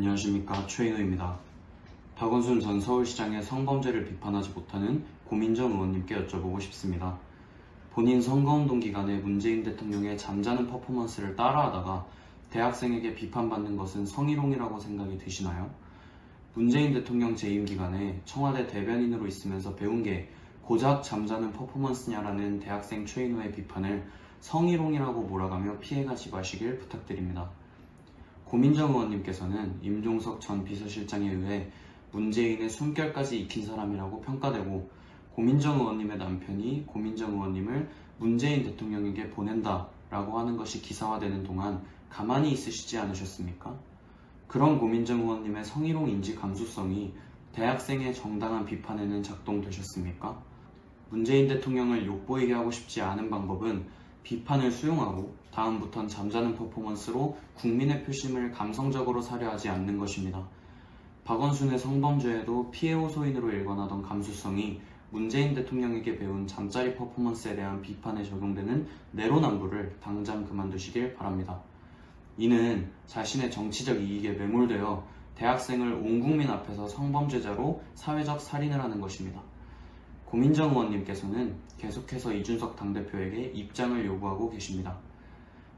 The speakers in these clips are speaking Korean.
안녕하십니까 최인호입니다. 박원순 전 서울시장의 성범죄를 비판하지 못하는 고민정 의원님께 여쭤보고 싶습니다. 본인 선거운동 기간에 문재인 대통령의 잠자는 퍼포먼스를 따라하다가 대학생에게 비판받는 것은 성희롱이라고 생각이 드시나요? 문재인 대통령 재임 기간에 청와대 대변인으로 있으면서 배운 게 고작 잠자는 퍼포먼스냐라는 대학생 최인호의 비판을 성희롱이라고 몰아가며 피해가지 마시길 부탁드립니다. 고민정 의원님께서는 임종석 전 비서실장에 의해 문재인의 숨결까지 익힌 사람이라고 평가되고 고민정 의원님의 남편이 고민정 의원님을 문재인 대통령에게 보낸다 라고 하는 것이 기사화되는 동안 가만히 있으시지 않으셨습니까? 그런 고민정 의원님의 성희롱 인지 감수성이 대학생의 정당한 비판에는 작동되셨습니까? 문재인 대통령을 욕보이게 하고 싶지 않은 방법은 비판을 수용하고 다음부턴 잠자는 퍼포먼스로 국민의 표심을 감성적으로 사려 하지 않는 것입니다. 박원순의 성범죄에도 피해 호소인으로 일관하던 감수성이 문재인 대통령에게 배운 잠자리 퍼포먼스에 대한 비판에 적용되는 내로남불을 당장 그만두시길 바랍니다. 이는 자신의 정치적 이익에 매몰되어 대학생을 온 국민 앞에서 성범죄자로 사회적 살인을 하는 것입니다. 고민정 의원님께서는 계속해서 이준석 당대표에게 입장을 요구하고 계십니다.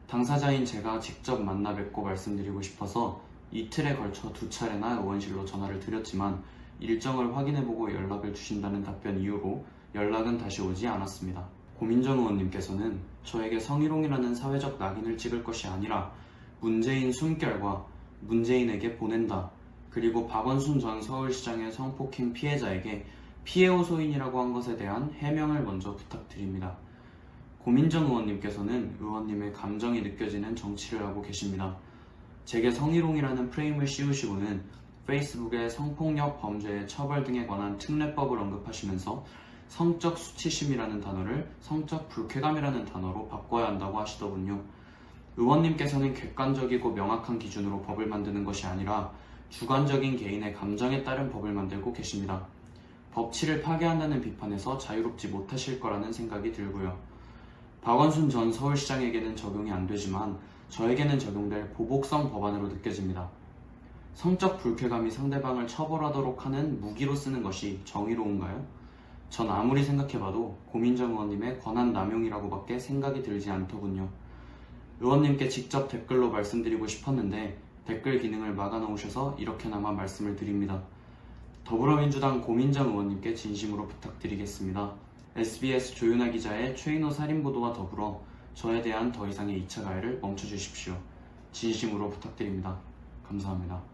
당사자인 제가 직접 만나 뵙고 말씀드리고 싶어서 이틀에 걸쳐 두 차례나 의원실로 전화를 드렸지만 일정을 확인해보고 연락을 주신다는 답변 이후로 연락은 다시 오지 않았습니다. 고민정 의원님께서는 저에게 성희롱이라는 사회적 낙인을 찍을 것이 아니라 문재인 숨결과 문재인에게 보낸다. 그리고 박원순 전 서울시장의 성폭행 피해자에게 피해 호소인이라고 한 것에 대한 해명을 먼저 부탁드립니다. 고민정 의원님께서는 의원님의 감정이 느껴지는 정치를 하고 계십니다. 제게 성희롱이라는 프레임을 씌우시고는 페이스북에 성폭력 범죄의 처벌 등에 관한 특례법을 언급하시면서 성적 수치심이라는 단어를 성적 불쾌감이라는 단어로 바꿔야 한다고 하시더군요. 의원님께서는 객관적이고 명확한 기준으로 법을 만드는 것이 아니라 주관적인 개인의 감정에 따른 법을 만들고 계십니다. 법치를 파괴한다는 비판에서 자유롭지 못하실 거라는 생각이 들고요. 박원순 전 서울시장에게는 적용이 안 되지만 저에게는 적용될 보복성 법안으로 느껴집니다. 성적 불쾌감이 상대방을 처벌하도록 하는 무기로 쓰는 것이 정의로운가요? 전 아무리 생각해봐도 고민정 의원님의 권한 남용이라고밖에 생각이 들지 않더군요. 의원님께 직접 댓글로 말씀드리고 싶었는데 댓글 기능을 막아놓으셔서 이렇게나마 말씀을 드립니다. 더불어민주당 고민정 의원님께 진심으로 부탁드리겠습니다. SBS 조윤아 기자의 최인호 살인 보도와 더불어 저에 대한 더 이상의 2차 가해를 멈춰주십시오. 진심으로 부탁드립니다. 감사합니다.